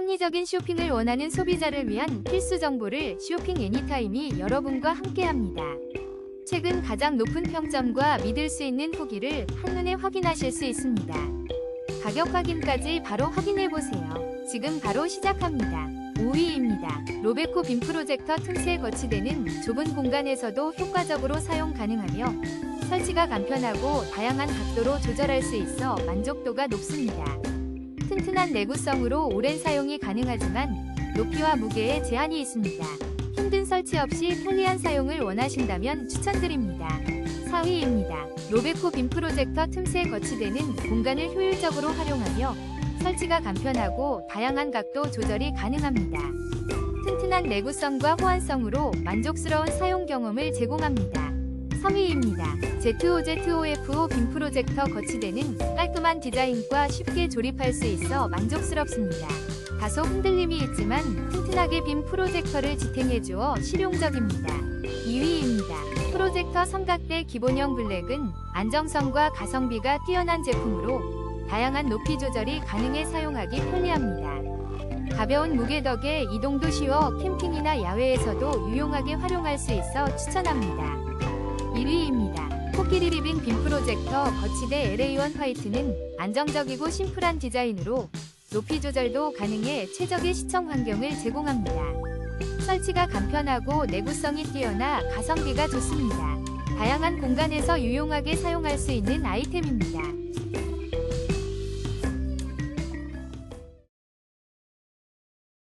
합리적인 쇼핑을 원하는 소비자를 위한 필수 정보를 쇼핑 애니타임이 여러분과 함께합니다. 최근 가장 높은 평점과 믿을 수 있는 후기를 한눈에 확인하실 수 있습니다. 가격 확인까지 바로 확인해 보세요. 지금 바로 시작합니다. 5위입니다. 로베코 빔 프로젝터 틈새에 거치대는 좁은 공간에서도 효과적으로 사용 가능하며 설치가 간편하고 다양한 각도로 조절할 수 있어 만족도가 높습니다. 튼튼한 내구성으로 오랜 사용이 가능하지만 높이와 무게에 제한이 있습니다. 힘든 설치 없이 편리한 사용을 원하신다면 추천드립니다. 4위입니다. 로베코 빔 프로젝터 틈새에 거치대는 공간을 효율적으로 활용하며 설치가 간편하고 다양한 각도 조절이 가능합니다. 튼튼한 내구성과 호환성으로 만족스러운 사용 경험을 제공합니다. 3위입니다. Z5ZOFO 빔 프로젝터 거치대는 깔끔한 디자인과 쉽게 조립할 수 있어 만족스럽습니다. 다소 흔들림이 있지만 튼튼하게 빔 프로젝터를 지탱해주어 실용적입니다. 2위입니다. 프로젝터 삼각대 기본형 블랙은 안정성과 가성비가 뛰어난 제품으로 다양한 높이 조절이 가능해 사용하기 편리합니다. 가벼운 무게 덕에 이동도 쉬워 캠핑이나 야외에서도 유용하게 활용할 수 있어 추천합니다. 1위입니다. 코끼리 리빙 빔 프로젝터 거치대 LA1 화이트는 안정적이고 심플한 디자인으로 높이 조절도 가능해 최적의 시청 환경을 제공합니다. 설치가 간편하고 내구성이 뛰어나 가성비가 좋습니다. 다양한 공간에서 유용하게 사용할 수 있는 아이템입니다.